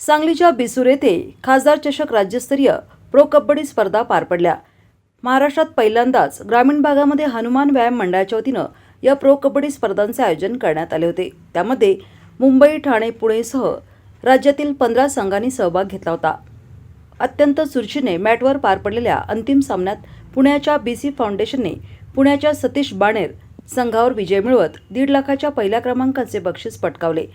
सांगलीच्या बिसूर येथे खासदार चषक राज्यस्तरीय प्रो कबड्डी स्पर्धा पार पडल्या. महाराष्ट्रात पहिल्यांदाच ग्रामीण भागामध्ये हनुमान व्यायाम मंडळाच्या वतीनं या प्रो कबड्डी स्पर्धांचे आयोजन करण्यात आले होते. त्यामध्ये मुंबई ठाणे पुणेसह राज्यातील पंधरा संघांनी सहभाग घेतला होता. अत्यंत चुरशीने मॅटवर पार पडलेल्या अंतिम सामन्यात पुण्याच्या बी सी फाउंडेशनने पुण्याच्या सतीश बाणेर संघावर विजय मिळवत दीड लाखाच्या पहिल्या क्रमांकाचे बक्षीस पटकावले.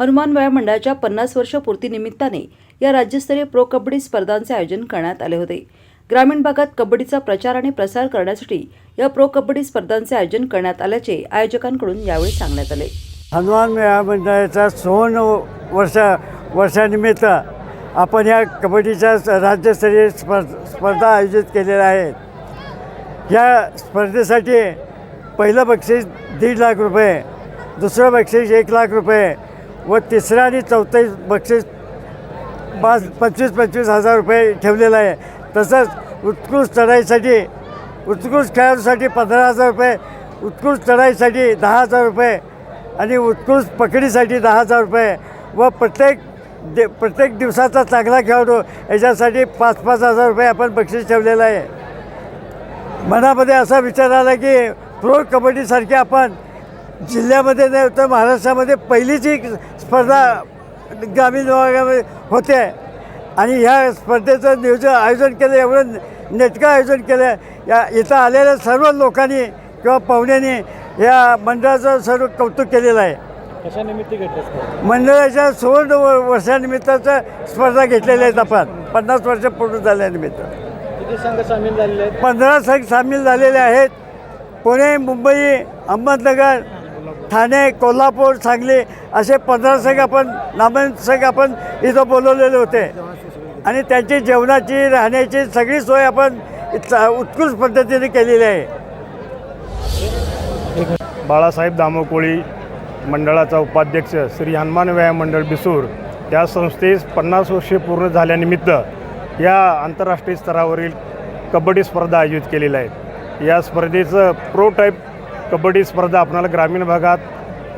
हनुमान व्यायाम मंडळाच्या पन्नास वर्ष पूर्तीनिमित्ताने या राज्यस्तरीय प्रो कबड्डी स्पर्धांचे आयोजन करण्यात आले होते. ग्रामीण भागात कबड्डीचा प्रचार आणि प्रसार करण्यासाठी या प्रो कबड्डी स्पर्धांचे आयोजन करण्यात आल्याचे आयोजकांकडून यावेळी सांगण्यात आले. हनुमान मेळा मंडळाच्या सोन वर्षा वर्षानिमित्त आपण या कबड्डीच्या स- राज्यस्तरीय स्पर्ध स्पर्धा आयोजित केलेल्या आहेत. या स्पर्धेसाठी पहिलं बक्षीस दीड लाख रुपये दुसरं बक्षीस एक लाख रुपये व तिसरं आणि चौथं बक्षीस पाच पंचवीस पंचवीस हजार रुपये ठेवलेलं आहे. तसंच उत्कृष्ट चढाईसाठी उत्कृष्ट खेळाडूसाठी पंधरा हजार रुपये उत्कृष्ट चढाईसाठी दहा हजार रुपये आणि उत्कृष्ट पकडीसाठी दहा हजार रुपये व प्रत्येक दे प्रत्येक दिवसाचा चांगला खेळाडू याच्यासाठी पाच पाच हजार रुपये आपण बक्षीस ठेवलेलं आहे. मनामध्ये असा विचार आला की प्रो कबड्डीसारखी आपण जिल्ह्यामध्ये नाही तर महाराष्ट्रामध्ये पहिलीच ही स्पर्धा ग्रामीण भागामध्ये होते. आणि ह्या स्पर्धेचं नियोजन आयोजन केलं एवढं नेटकं आयोजन केलं. या इथं आलेल्या सर्व लोकांनी किंवा पाहुण्यांनी या मंडळाचं सर्व कौतुक केलेलं आहे. घेतलं मंडळाच्या सुवर्ण व- वर्षानिमित्ताच्या स्पर्धा घेतलेल्या आहेत आपण. पन्नास वर्ष पूर्ण झाल्यानिमित्त. किती संघ सामील झालेले आहेत? पंधरा संघ सामील झालेले आहेत. पुणे मुंबई अहमदनगर ठाणे कोल्हापूर सांगली असे पंधरा संघ आपण नामन संघ आपण इथं बोलवलेले होते. आणि त्यांची जेवणाची राहण्याची सगळी सोय आपण इथं उत्कृष्ट पद्धतीने केलेली आहे. बाळासाहेब दामोकोळी मंडळाचा उपाध्यक्ष श्री हनुमान व्यायाम मंडळ बिसूर या संस्थेस पन्नास वर्षे पूर्ण झाल्यानिमित्त या आंतरराष्ट्रीय स्तरावरील कबड्डी स्पर्धा आयोजित केलेल्या आहेत. या स्पर्धेचं प्रो टाईप कबड्डी स्पर्धा आपणाला ग्रामीण भागात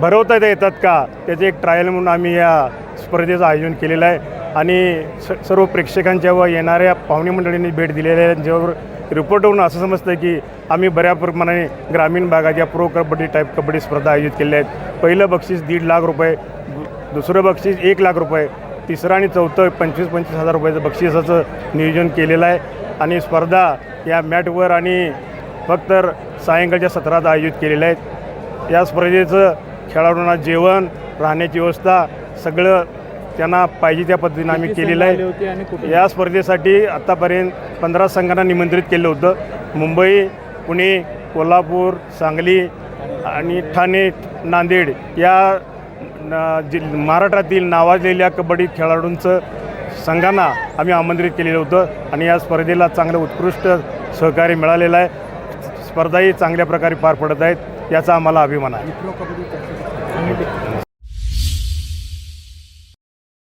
भरवता येतात का? त्याचे एक ट्रायल म्हणून आम्ही या स्पर्धेचं आयोजन केलेलं आहे. आणि स सर्व प्रेक्षकांच्या व येणाऱ्या पाहुणे मंडळींनी भेट दिलेल्या ज्यावर रिपोर्टवरून असं समजतं की आम्ही बऱ्या प्रमाणाने ग्रामीण भागात या प्रो कबड्डी टाईप कबड्डी स्पर्धा आयोजित केल्या आहेत. पहिलं बक्षीस दीड लाख रुपये दु- दुसरं बक्षीस एक लाख रुपये तिसरं आणि चौथं पंचवीस पंचवीस हजार रुपयाचं बक्षिसाचं नियोजन केलेलं आहे. आणि स्पर्धा या मॅटवर आणि फक्त सायंकाळच्या सत्रात आयोजित केलेल्या आहेत. या स्पर्धेचं खेळाडूंना जेवण राहण्याची व्यवस्था सगळं त्यांना पाहिजे त्या पद्धतीनं आम्ही केलेलं आहे. या स्पर्धेसाठी आत्तापर्यंत पंधरा संघांना निमंत्रित केलं होतं. मुंबई पुणे कोल्हापूर सांगली आणि ठाणे नांदेड या जि महाराष्ट्रातील नावाजलेल्या कबड्डी खेळाडूंचं संघांना आम्ही आमंत्रित केलेलं होतं आणि या स्पर्धेला चांगलं उत्कृष्ट सहकार्य मिळालेलं आहे. स्पर्धाही चांगल्या प्रकारे पार पडत आहेत याचा आम्हाला अभिमान आहे.